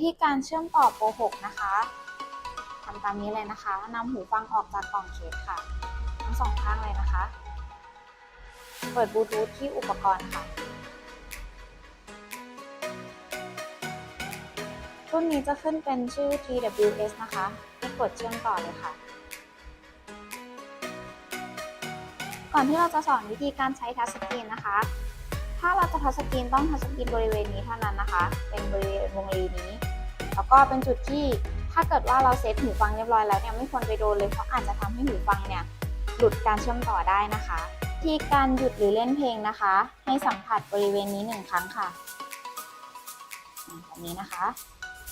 วิธีการเชื่อมต่อโปร6นะคะทำตามนี้เลยนะคะนำหูฟังออกจากกล่องเคสค่ะ ทั้งสองข้างเลยนะคะ เปิดบลูทูธที่อุปกรณ์ค่ะรุ่นนี้จะขึ้นเป็นชื่อ TWS นะคะให้กดเชื่อมต่อเลยค่ะ ก่อนที่เราจะสอนวิธีการใช้ทัชสกรีนนะคะ ถ้าเราจะทัชสกรีนต้องทัชสกรีนบริเวณนี้เท่านั้นนะคะ เป็นบริเวณวงรีนี้ แล้วก็เป็นจุดที่ถ้าเกิดว่าเราเซตหูฟังเรียบร้อยแล้วเนี่ยไม่ควรไปโดนเลยเพราะอาจจะทำให้หูฟังเนี่ยหลุดการเชื่อมต่อได้นะคะ ที่การหยุดหรือเล่นเพลงนะคะ ให้สัมผัสบริเวณนี้หนึ่งครั้งค่ะแบบนี้นะคะ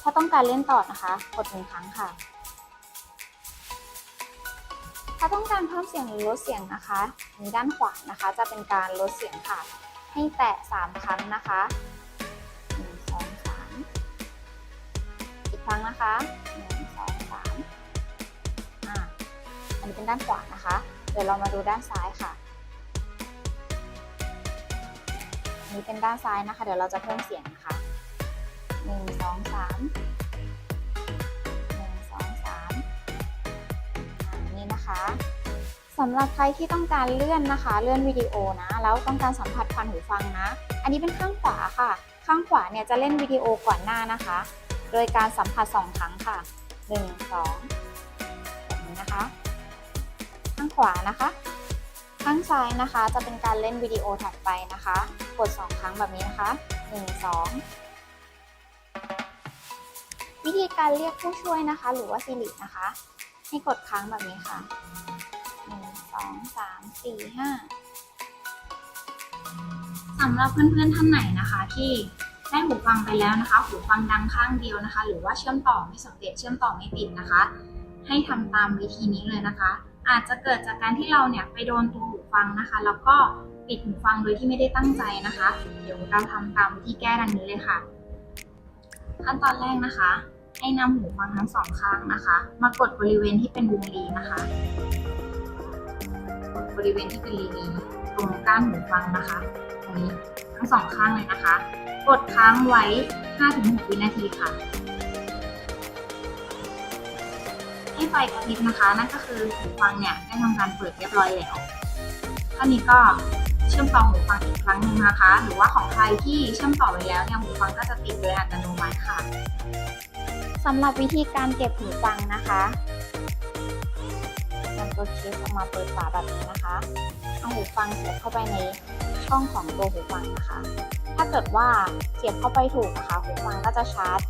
ถ้าต้องการเล่นต่อนะคะ กดหนึ่งครั้งค่ะ ถ้าต้องการเพิ่มเสียงหรือลดเสียงนะคะมีด้านขวานะคะ จะเป็นการลดเสียงค่ะ ให้แตะ3ครั้งนะคะ อีกครั้งนะคะ1 2 3อ่าอันนี้เป็นด้านขวานะคะ เดี๋ยวเรามาดูด้านซ้ายค่ะอันนี้เป็นด้านซ้ายนะคะ เดี๋ยวเราจะเพิ่มเสียงนะคะหนึ่งสองสามหนึ่งสองสามอ่านี่นะคะสำหรับใครที่ต้องการเลื่อนนะคะ เลื่อนวิดีโอนะแล้วต้องการสัมผัสผ่านหูฟังนะ อันนี้เป็นข้างขวาค่ะ ข้างขวาเนี่ยจะเล่นวิดีโอก่อนหน้านะคะ โดยการสัมผัสสองครั้งค่ะหนึ่งสองแบบนี้นะคะ ข้างขวานะคะ ข้างซ้ายนะคะจะเป็นการเล่นวิดีโอถัดไปนะคะ กด 2 ครั้งแบบนี้นะคะ 1 2 วิธีการเรียกผู้ช่วยนะคะ หรือว่าซิรินะคะ ให้กดค้างแบบนี้ค่ะ 1 2 3 4 5สำหรับเพื่อนๆท่านไหนนะคะที่ ได้หูฟังไปแล้วนะคะ หูฟังดังข้างเดียวนะคะ หรือว่าเชื่อมต่อไม่สำเร็จเชื่อมต่อไม่ติดนะคะ ให้ทำตามวิธีนี้เลยนะคะ อาจจะเกิดจากการที่เราเนี่ยไปโดนตัวหูฟังนะคะ แล้วก็ปิดหูฟังโดยที่ไม่ได้ตั้งใจนะคะ เดี๋ยวเราทำตามวิธีแก้ดังนี้เลยค่ะ ขั้นตอนแรกนะคะ ให้นำหูฟังทั้งสองข้างนะคะ มากดบริเวณที่เป็นวงรีนะคะ บริเวณที่เป็นรีนี้ตรงก้านหูฟังนะคะ ตรงนี้ทั้งสองข้างเลยนะคะ กดค้างไว้ 5-6 วินาทีค่ะ ให้ไฟกระพริบนะคะ นั่นก็คือหูฟังเนี่ยได้ทำการเปิดเรียบร้อยแล้วท่านี้ก็เชื่อมต่อหูฟังอีกครั้งหนึ่งนะคะ หรือว่าของใครที่เชื่อมต่อไว้แล้วเนี่ยหูฟังก็จะติดโดยอัตโนมัติค่ะสำหรับวิธีการเก็บหูฟังนะคะนำตัวเคสออกมาเปิดฝาแบบนี้นะคะ เอาหูฟังเสียบเข้าไปใน ช่องของตัวหูฟังนะคะ ถ้าเกิดว่าเสียบเข้าไปถูกนะคะหูฟังก็จะชาร์จ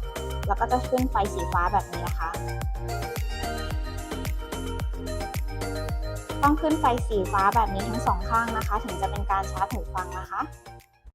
แล้วก็จะขึ้นไฟสีฟ้าแบบนี้นะคะ ต้องขึ้นไฟสีฟ้าแบบนี้ทั้งสองข้างนะคะ ถึงจะเป็นการชาร์จหูฟังนะคะ